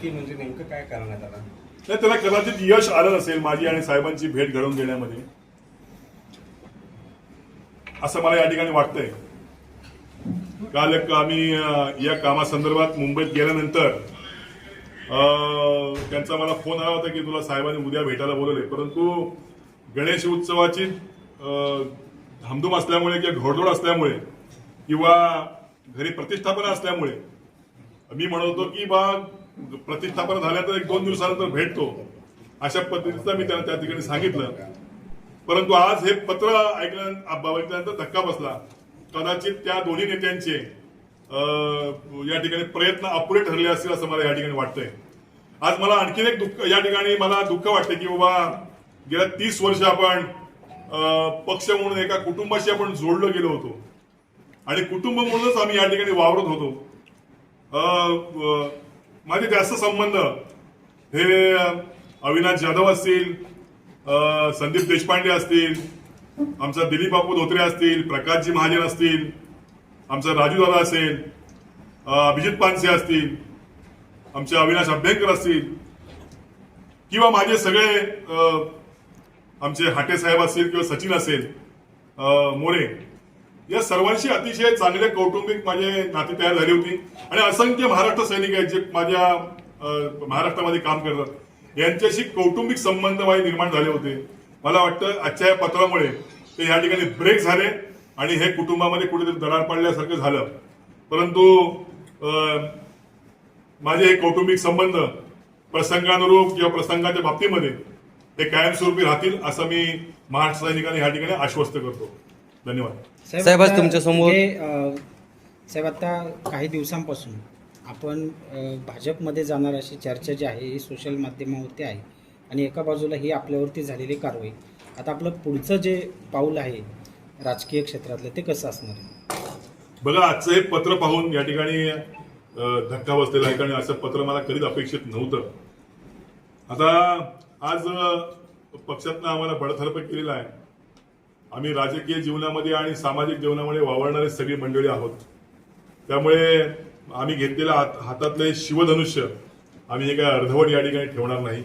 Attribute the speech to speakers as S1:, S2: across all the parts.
S1: किती म्हणजे नेमकं काय करण्यात आलं?
S2: नाही त्याला कदाचित यश आलं नसेल माझी आणि साहेबांची भेट घडवून देण्यामध्ये. असं मला या ठिकाणी वाटतंय. काल आम्ही या कामासंदर्भात मुंबईत गेल्यानंतर अं, त्यांचा मला फोन आला होता की तुला साहेबांनी उद्या भेटायला बोलवले परंतु गणेश उत्सवाची अं, धामधूम असल्यामुळे किंवा घोडदोड असल्यामुळे किंवा घरी प्रतिष्ठापना असल्यामुळे मी म्हणत होतो की बा प्रतिष्ठापना झाल्यानंतर एक दोन दिवसानंतर भेटतो. अशा पद्धतीचं मी त्यांना त्या ठिकाणी सांगितलं. परंतु आज हे पत्र ऐकल्या बघितल्यानंतर धक्का बसला. कदाचित त्या दोन्ही नेत्यांचे या ठिकाणी प्रयत्न अपुरे ठरले असतील असं मला या ठिकाणी वाटतंय. आज मला आणखीन एक दुःख या ठिकाणी मला दुःख वाटतं की बाबा गेल्या तीस वर्ष आपण पक्ष म्हणून एका कुटुंबाशी आपण जोडलो गेलो होतो. आणि कुटुंब म्हणूनच आम्ही या ठिकाणी वावरत होतो. माझे जास्त संबंध. हे अविनाश जाधव असतील संदीप देशपांडे असतील आमचा दिलीप बापू धोत्रे असतील प्रकाशजी महाजन असतील आमचा राजू दादा असेल अभिजित पानसे असतील आमचे अविनाश अभ्यंकर असतील किंवा माझे सगळे आमचे हाटे साहेब असतील किंवा सचिन असेल मोरे. या सर्वांशी अतिशय चांगले कौटुंबिक माझे नाते तयार झाली होती. आणि असंख्य महाराष्ट्र सैनिक आहेत जे माझ्या महाराष्ट्रामध्ये काम करतात. यांच्याशी कौटुंबिक संबंध माझे निर्माण झाले होते. मला वाटतं आजच्या या पत्रामुळे ते या ठिकाणी ब्रेक झाले आणि हे कुटुंबामध्ये कुठेतरी दरार पडल्यासारखं झालं. परंतु माझे हे कौटुंबिक संबंध प्रसंगानुरूप किंवा प्रसंगाच्या बाबतीमध्ये हे कायमस्वरूपी राहतील असं मी महाराष्ट्र सैनिकांना या ठिकाणी आश्वस्त करतो. धन्यवाद.
S3: साहेब, आज
S4: आता
S3: तुमच्यासमोर-
S4: हे, अ, साहेब आता काही दिवसांपासून आपण अ, भाजपमध्ये जाणार अशी चर्चा जी आहे ही सोशल माध्यमावरती आहे. आणि एका बाजूला ही आपल्यावरती झालेली कारवाई. आता आपलं पुढचं जे पाऊल आहे राजकीय क्षेत्रातलं ते कसं असणार आहे?
S2: बघा आजचं हे पत्र पाहून या ठिकाणी अं, धक्का बसलेला आहे कारण असं पत्र मला कधीच अपेक्षित नव्हतं. आता आज अं, पक्षातनं आम्हाला बडथर्फ केलेला आहे. आम्ही राजकीय जीवनामध्ये आणि सामाजिक जीवनामध्ये वावरणारी सगळी मंडळी आहोत. त्यामुळे आम्ही घेतलेल्या हात हातातले शिवधनुष्य आम्ही हे काय अर्धवट या ठिकाणी ठेवणार नाही.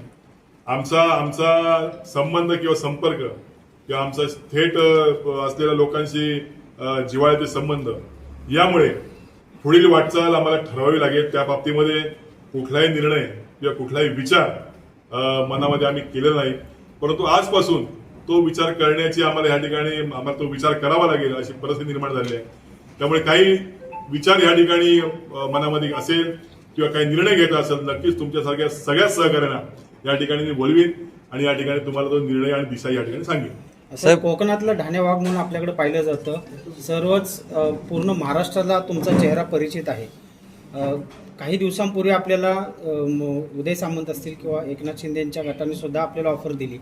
S2: आमचा आमचा संबंध किंवा संपर्क किंवा आमचा थेट असलेल्या लोकांशी जिवाळ्याचे जिव्हाळ्याचे संबंध यामुळे पुढील वाटचाल आम्हाला ठरवावी लागेल. त्या बाबतीमध्ये कुठलाही निर्णय किंवा कुठलाही विचार मनामध्ये आम्ही केलेला नाही. परंतु आजपासून तो विचार करण्याची आम्हाला या ठिकाणी आम्हाला तो विचार करावा लागेल अशी परिस्थिती निर्माण झाली आहे. त्यामुळे काही विचार या ठिकाणी मनामध्ये असेल किंवा काही निर्णय घ्यायचा असेल नक्कीच तुमच्यासारख्या सगळ्या सहकार्यांना या ठिकाणी मी बोलवीन आणि या ठिकाणी तुम्हाला तो निर्णय आणि दिशा या ठिकाणी सांगेन.
S4: असं कोकणातलं ढाणे वाघ म्हणून आपल्याकडे पाहिलं जातं सर्वच पूर्ण महाराष्ट्राला तुमचा चेहरा परिचित आहे. काही दिवसांपूर्वी आपल्याला म- उदय सामंत असतील किंवा एकनाथ शिंदेच्या गटाने सुद्धा आपल्याला ऑफर दिली.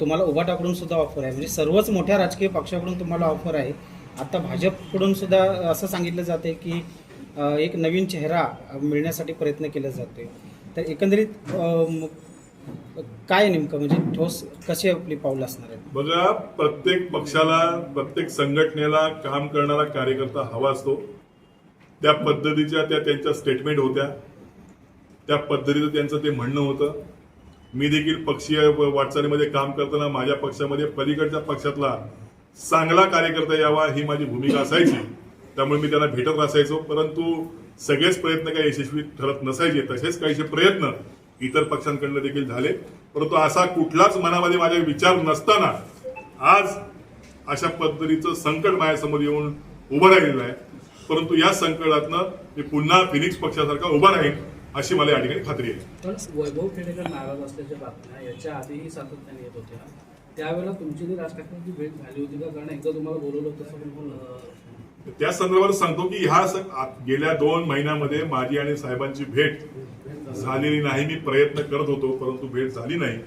S4: तुम्हाला उभाटाकडून सुद्धा ऑफर आहे. म्हणजे सर्वच मोठ्या राजकीय पक्षाकडून तुम्हाला ऑफर आहे. आता भाजपकडून सुद्धा असं सांगितलं जाते की एक नवीन चेहरा मिळण्यासाठी प्रयत्न केला जातोय. तर एकंदरीत काय नेमकं म्हणजे ठोस कसे आपली पाऊल असणार आहेत
S2: बघा प्रत्येक पक्षाला प्रत्येक संघटनेला काम करणारा कार्यकर्ता हवा असतो. त्या पद्धतीच्या त्या त्यांच्या स्टेटमेंट होत्या. त्या पद्धतीचं त्यांचं ते म्हणणं होतं. मी देखील पक्षीय व- वाटचालीमध्ये काम करताना माझ्या पक्षामध्ये पलीकडच्या पक्षातला चांगला कार्यकर्ता यावा ही माझी भूमिका असायची. त्यामुळे मी त्यांना भेटत असायचो परंतु सगळेच प्रयत्न काही यशस्वी ठरत नसायचे. तसेच काहीसे प्रयत्न इतर पक्षांकडनं देखील झाले. परंतु असा कुठलाच मनामध्ये माझे विचार नसताना आज अशा पद्धतीचं संकट माझ्यासमोर येऊन उभं राहिलेलं आहे. परंतु या संकटातनं मी पुन्हा फिनिक्स पक्षासारखा उभा राहीन. अशी मला या ठिकाणी खात्री आहे.
S5: पण वैभव खेडेकर नाराज असल्याच्या बातम्या याच्या आधीही सातत्याने येत होत्या. त्यावेळेला तुमची नी राज ठाकरेंची भेट झाली होती का? कारण एकदा तुम्हाला बोलवलं होतं असं अं,
S2: त्या संदर्भात सांगतो की ह्या स- आ- गेल्या दोन महिन्यामध्ये माझी आणि साहेबांची भेट झालेली नाही. मी प्रयत्न करत होतो परंतु भेट झाली नाही.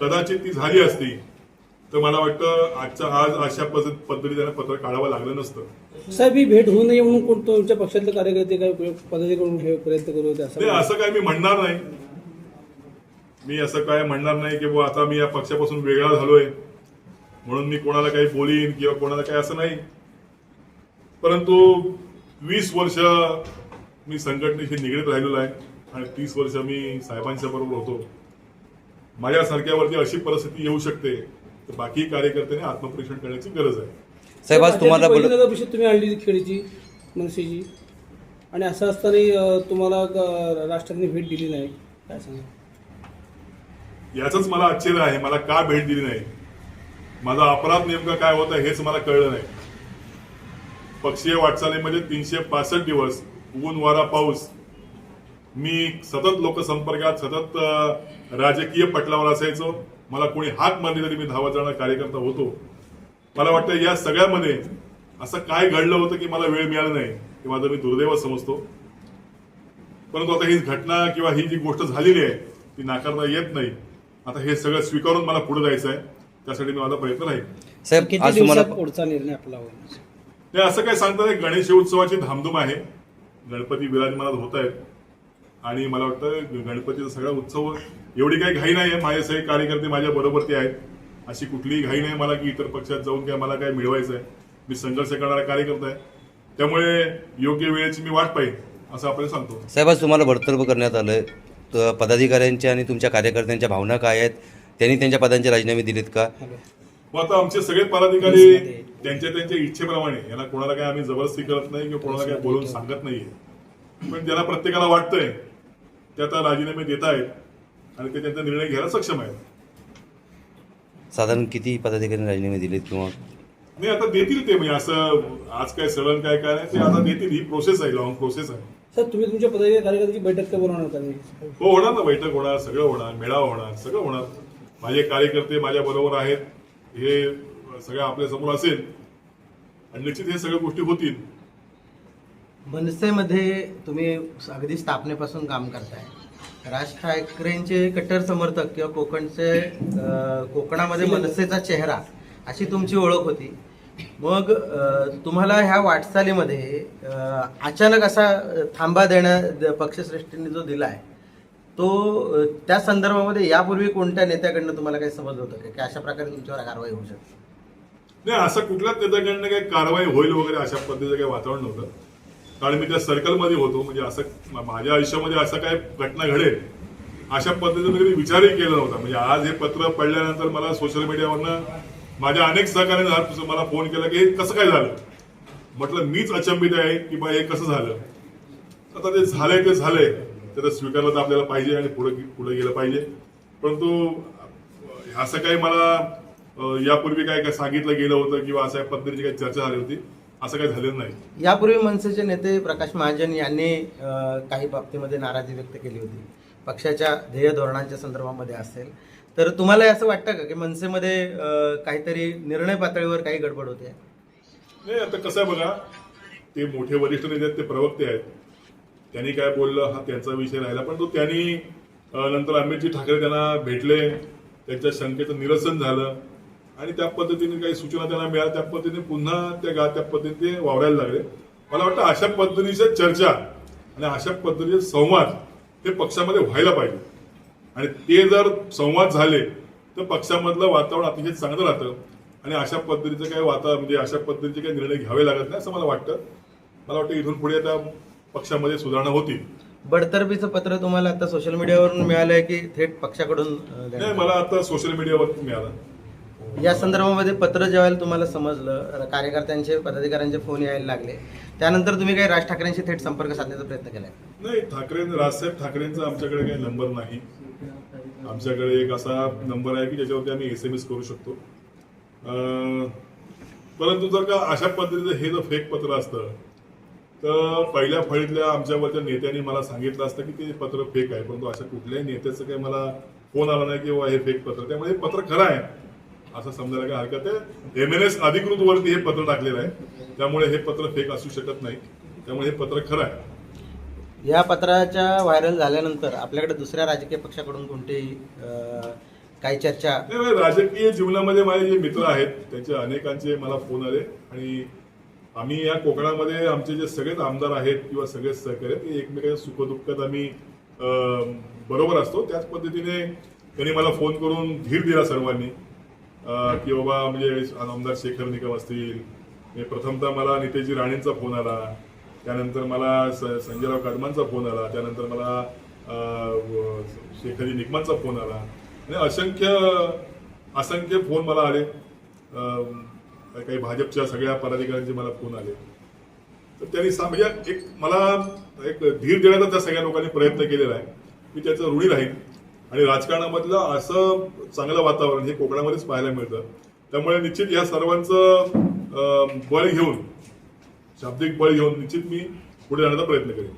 S2: कदाचित ती झाली असती. तर मला वाटतं आजच्या आज अशा पद्धत पद्धतीने त्यांना पत्र काढावं लागलं नसतं.
S6: साहेब ही भेट होऊ नये म्हणून कोण तुमच्या पक्षातले कार्यकर्ते काही पद्धती करून प्रयत्न करू होते असं
S2: असं काय मी म्हणणार नाही. मी असं काय म्हणणार नाही की बुवा आता मी या पक्षापासून वेगळा झालोय. म्हणून मी कोणाला काही बोलीन किंवा कोणाला काही असं नाही. परंतु वीस वर्ष मी संघटनेशी निगडीत राहिलेलो आहे
S7: आणि तीस वर्ष मी साहेबांच्या बरोबर होतो. माझ्यासारख्यावरती अशी परिस्थिती येऊ शकते तर बाकी कार्यकर्त्यांनी आत्मपरीक्षण करण्याची गरज आहे.
S3: साहेब आज तुम्हाला
S6: तुम्ही आणली खेळीची मनसेची. आणि असं असताना अं, तुम्हाला ठाकरेंनी भेट दिली नाही. काय सांगा?
S7: याचंच मला आश्चर्य आहे. मला का भेट दिली नाही? माझा अपराध नेमका काय होता हेच मला कळलं नाही. पक्षीय वाटचालीमध्ये तीनशे पासष्ट दिवस ऊन वारा पाऊस. मी सतत लोकसंपर्कात सतत राजकीय पटलावर असायचो. मला कोणी हाक मारली तरी मी धावत जाणारा कार्यकर्ता होतो. मला वाटतं या सगळ्यामध्ये असं काय घडलं होतं की मला वेळ मिळाला नाही हे माझं मी दुर्दैव समजतो. परंतु आता ही घटना किंवा ही जी गोष्ट झालेली आहे ती नाकारता येत नाही. आता हे सगळं स्वीकारून मला पुढे जायचं आहे त्यासाठी मी माझा प्रयत्न राहील.
S3: साहेब
S4: किती
S3: आज तुम्हाला
S4: दिवसात पुढचा निर्णय आपला होईल?
S7: ते असं काय सांगतात गणेश उत्सवाची धामधूम आहे. गणपती विराजमानात होत आहेत. आणि मला वाटतं गणपतीचा सगळा उत्सव एवढी काही घाई नाही आहे माझे सगळे कार्यकर्ते माझ्या बरोबरती आहेत. अशी कुठलीही घाई नाही मला की इतर पक्षात जाऊन काय मला काय मिळवायचं आहे मी संघर्ष करणारा कार्यकर्ता आहे. त्यामुळे योग्य वेळेची मी वाट पाहिजे असं आपण सांगतो.
S3: साहेब आज तुम्हाला बडतर्फ करण्यात आलं तर पदाधिकाऱ्यांच्या आणि तुमच्या कार्यकर्त्यांच्या भावना काय आहेत? त्यांनी त्यांच्या पदांचे राजीनामे दिलेत का?
S7: मग आता आमचे सगळे पदाधिकारी त्यांच्या त्यांच्या इच्छेप्रमाणे यांना कोणाला काय आम्ही जबरदस्ती करत नाही किंवा कोणाला काय बोलून सांगत नाहीये. पण ज्यांना प्रत्येकाला वाटतंय ते आता राजीनामे देत आहेत आणि ते त्यांचा निर्णय घ्यायला सक्षम आहेत.
S3: साधारण किती पदाधिकाऱ्यांनी राजीनामे दिलेत किंवा?
S7: नाही आता देतील ते म्हणजे असं आज काय सडन काय काय नाही ते आता देतील. ही प्रोसेस आहे लॉंग प्रोसेस आहे.
S6: सर तुम्ही तुमच्या पदाधिकारी कार्यकर्त्याची बैठक का बोलवणार का नाही?
S7: हो होणार ना बैठक होणार सगळं होणार मेळावा होणार सगळं होणार. माझे कार्यकर्ते माझ्या बरोबर आहेत हे सगळं आपल्यासमोर असेल. आणि निश्चित हे सगळ्या गोष्टी होतील.
S8: मनसेमध्ये तुम्ही अगदी स्थापनेपासून काम करताय. राज ठाकरेंचे कट्टर समर्थक किंवा कोकणचे कोकणामध्ये मनसेचा चेहरा अशी तुमची ओळख होती. मग तुम्हाला ह्या वाटचालीमध्ये अचानक असा थांबा देण्या द- पक्षश्रेष्ठींनी जो दिला आहे तो त्या संदर्भामध्ये यापूर्वी कोणत्या नेत्याकडनं तुम्हाला काही समजलं होतं का? की अशा प्रकारे तुमच्यावर कारवाई होऊ शकते?
S7: नाही असं कुठल्याच नेत्याकडनं काही कारवाई होईल वगैरे अशा पद्धतीचं काही वातावरण नव्हतं. कारण मी त्या सर्कलमध्ये होतो म्हणजे असं माझ्या आयुष्यामध्ये असं काय घटना घडेल अशा पद्धतीने कधी विचारही केला नव्हता. म्हणजे आज हे पत्र पडल्यानंतर मला सोशल मीडियावरनं माझ्या अनेक सहकार्याने मला फोन केला की हे कसं काय झालं? म्हटलं मीच अचंबित आहे की बा हे कसं झालं? आता ते झालंय ते झालंय. त्याला स्वीकारलं तर आपल्याला पाहिजे आणि पुढे पुढे गेलं पाहिजे. परंतु असं काही मला यापूर्वी काय काय सांगितलं गेलं होतं किंवा अशा पद्धतीची काही चर्चा झाली होती. असं काही झालेलं नाही.
S8: यापूर्वी मनसेचे नेते प्रकाश महाजन यांनी काही बाबतीमध्ये नाराजी व्यक्त केली होती. पक्षाच्या ध्येय धोरणांच्या संदर्भामध्ये असेल. तर तुम्हाला असं वाटतं का की मनसेमध्ये काहीतरी निर्णय पातळीवर काही गडबड होते?
S7: नाही आता कसं आहे बघा ते मोठे वरिष्ठ नेते आहेत ते प्रवक्ते आहेत. त्यांनी काय बोललं हा त्यांचा विषय राहिला. पण तो त्यांनी नंतर अमितजी ठाकरे त्यांना भेटले त्यांच्या शंकेचं निरसन झालं. आणि त्या पद्धतीने काही सूचना त्यांना मिळाल्या. त्या पद्धतीने पुन्हा त्या गा त्या पद्धतीने ते वावरायला लागले. मला वाटतं अशा पद्धतीच्या चर्चा आणि अशा पद्धतीचे संवाद हे पक्षामध्ये व्हायला पाहिजे. आणि ते जर संवाद झाले तर पक्षामधलं वातावरण अतिशय चांगलं राहतं. आणि अशा पद्धतीचं काही वातावरण म्हणजे अशा पद्धतीचे काही निर्णय घ्यावे लागत नाही असं मला वाटतं. मला वाटतं इथून पुढे आता पक्षामध्ये सुधारणा होतील.
S8: बडतर्फीचं पत्र तुम्हाला आता सोशल मीडियावरून मिळालंय की थेट पक्षाकडून
S7: नाही मला आता सोशल मीडियावर मिळालं?
S8: या संदर्भामध्ये पत्र ज्यावेळेला तुम्हाला समजलं कार्यकर्त्यांचे पदाधिकाऱ्यांचे फोन यायला लागले त्यानंतर तुम्ही काही राज ठाकरेंशी थेट संपर्क साधण्याचा प्रयत्न केलाय?
S7: नाही ठाकरे राजसाहेब ठाकरेंचा आमच्याकडे काही नंबर नाही. आमच्याकडे एक असा नंबर आहे की ज्याच्यावरती आम्ही एस एम एस करू शकतो. परंतु जर का अशा पद्धतीचं हे जर फेक पत्र असतं तर पहिल्या फळीतल्या आमच्यावरच्या नेत्यांनी मला सांगितलं असतं की ते पत्र फेक आहे परंतु अशा कुठल्याही नेत्याचं काही मला फोन आला नाही की हे फेक पत्र. त्यामुळे हे पत्र खरं आहे. असं समजायला काही हरकत आहे? एम एन एस अधिकृत वरती हे पत्र टाकलेलं आहे. त्यामुळे हे पत्र फेक असू शकत नाही. त्यामुळे हे पत्र खरं आहे.
S8: या पत्राच्या व्हायरल झाल्यानंतर आपल्याकडे दुसऱ्या राजकीय पक्षाकडून कोणतीही काही चर्चा?
S7: नाही, राजकीय जीवनामध्ये माझे जे मित्र आहेत त्यांचे अनेकांचे मला फोन आले. आणि आम्ही या कोकणामध्ये आमचे जे सगळेच आमदार आहेत किंवा सगळेच सहकारी आहेत ते एकमेकांच्या सुखदुःखात आम्ही बरोबर असतो. त्याच पद्धतीने त्यांनी मला फोन करून धीर दिला सर्वांनी. की बाबा म्हणजे आमदार शेखर निकम असतील. प्रथमतः मला नितेशजी राणेंचा फोन आला. त्यानंतर मला स- संजयराव कदमांचा फोन आला. त्यानंतर मला शेखरी निकमांचा फोन आला. आणि असंख्य असंख्य फोन मला आले. काही भाजपच्या सगळ्या पदाधिकाऱ्यांचे मला फोन आले. तर त्यांनी सांग म्हणजे एक मला एक धीर देण्याचा त्या सगळ्या लोकांनी प्रयत्न केलेला आहे. मी त्याचं ऋणी राहील. आणि राजकारणामधलं असं चांगलं वातावरण हे कोकणामध्येच पाहायला मिळतं. त्यामुळे निश्चित या सर्वांचं बळ घेऊन शाब्दिक बळ घेऊन निश्चित मी पुढे जाण्याचा प्रयत्न करेन.